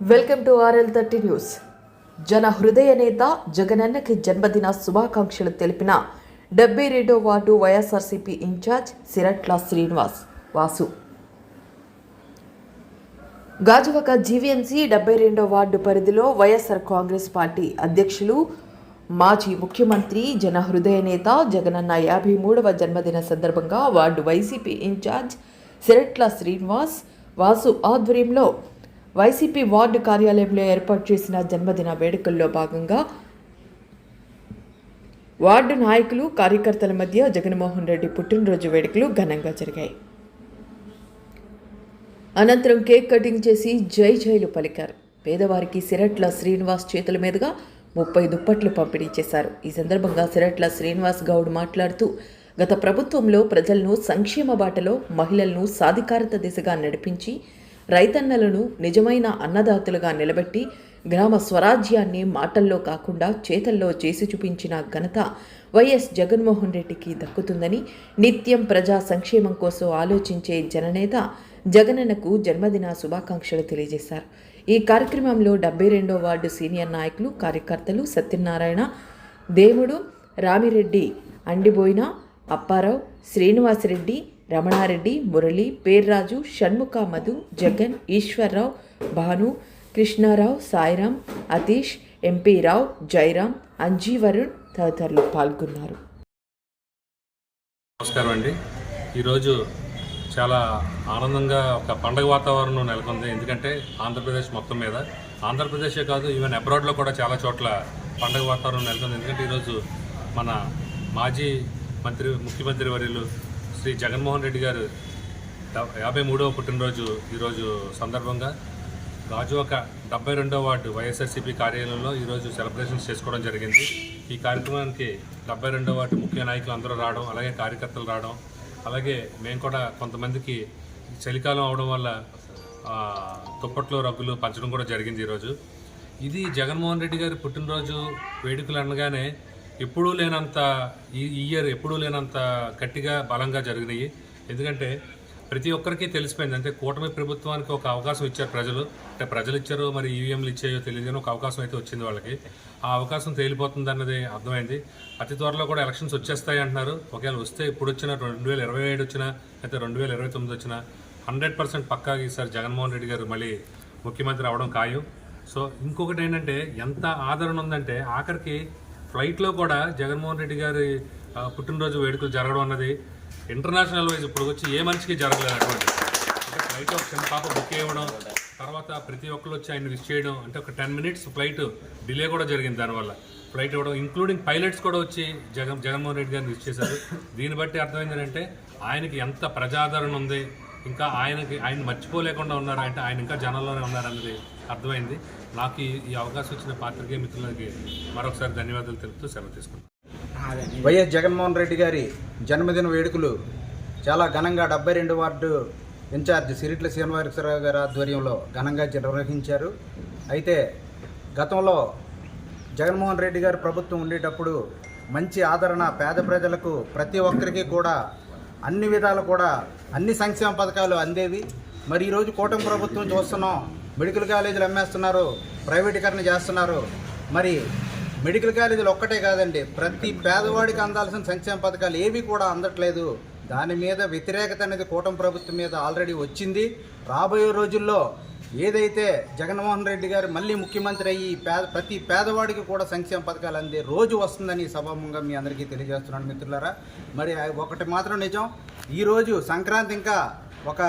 Welcome to RL thirty news. జన హృదయ నేత జగనన్నకి జన్మదిన శుభాకాంక్షలు తెలిపిన డెబ్బై రెండో ward YSRCP in-charge Siratla Srinivas Vasu. Gajuwaka GVMC డెబ్బై రెండో వార్డు పరిధిలో వైఎస్ఆర్ కాంగ్రెస్ పార్టీ అధ్యక్షులు మాజీ ముఖ్యమంత్రి జన హృదయ నేత జగనన్న యాభై మూడవ జన్మదిన సందర్భంగా ward YCP in-charge Siratla Srinivas Vasu ఆధ్వర్యంలో వైసీపీ వార్డు కార్యాలయంలో ఏర్పాటు చేసిన జన్మదిన వేడుకల్లో భాగంగా వార్డు నాయకులు కార్యకర్తల మధ్య జగన్మోహన్ రెడ్డి పుట్టినరోజు వేడుకలు ఘనంగా జరిగాయి. అనంతరం కేక్ కటింగ్ చేసి జై జైలు పలికారు. పేదవారికి సిరట్ల శ్రీనివాస్ చేతుల మీదుగా ముప్పై దుప్పట్లు పంపిణీ చేశారు. ఈ సందర్భంగా సిరట్ల శ్రీనివాస్ గౌడ్ మాట్లాడుతూ గత ప్రభుత్వంలో ప్రజలను సంక్షేమ బాటలో మహిళలను సాధికారత దిశగా నడిపించి రైతన్నలను నిజమైన అన్నదాతలుగా నిలబెట్టి గ్రామ స్వరాజ్యాన్ని మాటల్లో కాకుండా చేతల్లో చేసి చూపించిన ఘనత వైఎస్ జగన్మోహన్ రెడ్డికి దక్కుతుందని నిత్యం ప్రజా సంక్షేమం కోసం ఆలోచించే జననేత జగనన్నకు జన్మదిన శుభాకాంక్షలు తెలియజేశారు. ఈ కార్యక్రమంలో డెబ్బై రెండో వార్డు సీనియర్ నాయకులు కార్యకర్తలు సత్యనారాయణ దేవుడు రామిరెడ్డి అండిబోయిన అప్పారావు శ్రీనివాసరెడ్డి రమణారెడ్డి మురళి పేర్రాజు షణ్ముఖ మధు జగన్ ఈశ్వర్రావు భాను కృష్ణారావు సాయిరాం అతీష్ ఎంపీ రావు జైరాం అంజీవరుణ్ తదితరులు పాల్గొన్నారు. నమస్కారం అండి. ఈరోజు చాలా ఆనందంగా ఒక పండగ వాతావరణం నెలకొంది. ఎందుకంటే ఆంధ్రప్రదేశ్ మొత్తం మీద. ఆంధ్రప్రదేశే కాదు ఈవెన్ అబ్రాడ్లో కూడా చాలా చోట్ల పండగ వాతావరణం నెలకొంది. ఎందుకంటే ఈరోజు మన మాజీ మంత్రి ముఖ్యమంత్రి వర్యులు శ్రీ జగన్మోహన్ రెడ్డి గారు యాభై మూడవ పుట్టినరోజు ఈరోజు సందర్భంగా గాజువాక డెబ్బై రెండవ వార్డు వైఎస్ఆర్సీపీ కార్యాలయంలో ఈరోజు సెలబ్రేషన్స్ చేసుకోవడం జరిగింది. ఈ కార్యక్రమానికి డెబ్బై రెండవ వార్డు ముఖ్య నాయకులు అందరూ రావడం అలాగే కార్యకర్తలు రావడం అలాగే మేము కూడా కొంతమందికి చలికాలం అవడం వల్ల దుప్పట్లు రగ్గులు పంచడం కూడా జరిగింది ఈరోజు. ఇది జగన్మోహన్ రెడ్డి గారి పుట్టినరోజు వేడుకలు అనగానే ఎప్పుడూ లేనంత ఈ ఇయర్ ఎప్పుడూ లేనంత గట్టిగా బలంగా జరిగినాయి. ఎందుకంటే ప్రతి ఒక్కరికి తెలిసిపోయింది. అంటే కూటమి ప్రభుత్వానికి ఒక అవకాశం ఇచ్చారు ప్రజలు. అంటే ప్రజలు ఇచ్చారో మరి ఈవీఎంలు ఇచ్చాయో తెలియదు కానీ ఒక అవకాశం అయితే వచ్చింది వాళ్ళకి. ఆ అవకాశం తేలిపోతుంది అన్నది అర్థమైంది. అతి త్వరలో కూడా ఎలక్షన్స్ వచ్చేస్తాయి అంటున్నారు. ఒకవేళ వస్తే ఇప్పుడు వచ్చిన రెండు వేల ఇరవై ఏడు వచ్చినా అయితే రెండు వేల ఇరవై తొమ్మిది వచ్చినా హండ్రెడ్ పర్సెంట్ పక్కాగా ఈసారి జగన్మోహన్ రెడ్డి గారు మళ్ళీ ముఖ్యమంత్రి అవడం ఖాయం. సో ఇంకొకటి ఏంటంటే ఎంత ఆదరణ ఉందంటే ఆఖరికి ఫ్లైట్లో కూడా జగన్మోహన్ రెడ్డి గారి పుట్టినరోజు వేడుకలు జరగడం అన్నది ఇంటర్నేషనల్ వైజ్ ఇప్పుడు వచ్చి ఏ మనిషికి జరగలేదు అటువంటి అంటే ఫ్లైట్ ఒక చిన్న పాప బుక్ చేయడం తర్వాత ప్రతి ఒక్కరు వచ్చి ఆయన విష్ చేయడం అంటే ఒక టెన్ మినిట్స్ ఫ్లైట్ డిలే కూడా జరిగింది దానివల్ల. ఫ్లైట్ ఇవ్వడం ఇంక్లూడింగ్ పైలట్స్ కూడా వచ్చి జగన్ జగన్మోహన్ రెడ్డి గారిని విష్ చేశారు. దీన్ని బట్టి అర్థమైంది ఆయనకి ఎంత ప్రజాదరణ ఉంది ఇంకా ఆయనకి ఆయన మర్చిపోలేకుండా ఉన్నారు అంటే ఆయన ఇంకా జనంలోనే ఉన్నారన్నది అర్థమైంది. నాకు ఈ అవకాశం ఇచ్చిన పాత్రికేయ మిత్రులకి మరొకసారి ధన్యవాదాలు తెలుపుతూ సెలవు తీసుకున్నాను వైఎస్ జగన్మోహన్ రెడ్డి గారి జన్మదిన వేడుకలు చాలా ఘనంగా డెబ్బై రెండు వార్డు ఇన్ఛార్జ్ సిరిట్ల శ్రీనివాసరావు గారి ఆధ్వర్యంలో ఘనంగా నిర్వహించారు. అయితే గతంలో జగన్మోహన్ రెడ్డి గారి ప్రభుత్వం ఉండేటప్పుడు మంచి ఆదరణ పేద ప్రజలకు ప్రతి ఒక్కరికి కూడా అన్ని విధాలు కూడా అన్ని సంక్షేమ పథకాలు అందేవి. మరి ఈరోజు కూటమి ప్రభుత్వం చూస్తున్నాం మెడికల్ కాలేజీలు అమ్మేస్తున్నారు ప్రైవేటీకరణ చేస్తున్నారు. మరి మెడికల్ కాలేజీలు ఒక్కటే కాదండి ప్రతి పేదవాడికి అందాల్సిన సంక్షేమ పథకాలు ఏవి కూడా అందట్లేదు. దాని మీద వ్యతిరేకత అనేది కూటమి ప్రభుత్వం మీద ఆల్రెడీ వచ్చింది. రాబోయే రోజుల్లో ఏదైతే జగన్మోహన్ రెడ్డి గారు మళ్ళీ ముఖ్యమంత్రి అయ్యి పేద ప్రతి పేదవాడికి కూడా సంక్షేమ పథకాలు అందే రోజు వస్తుందని సభాముఖంగా మీ అందరికీ తెలియజేస్తున్నాను మిత్రులారా. మరి ఒకటి మాత్రం నిజం ఈరోజు సంక్రాంతి ఇంకా ఒక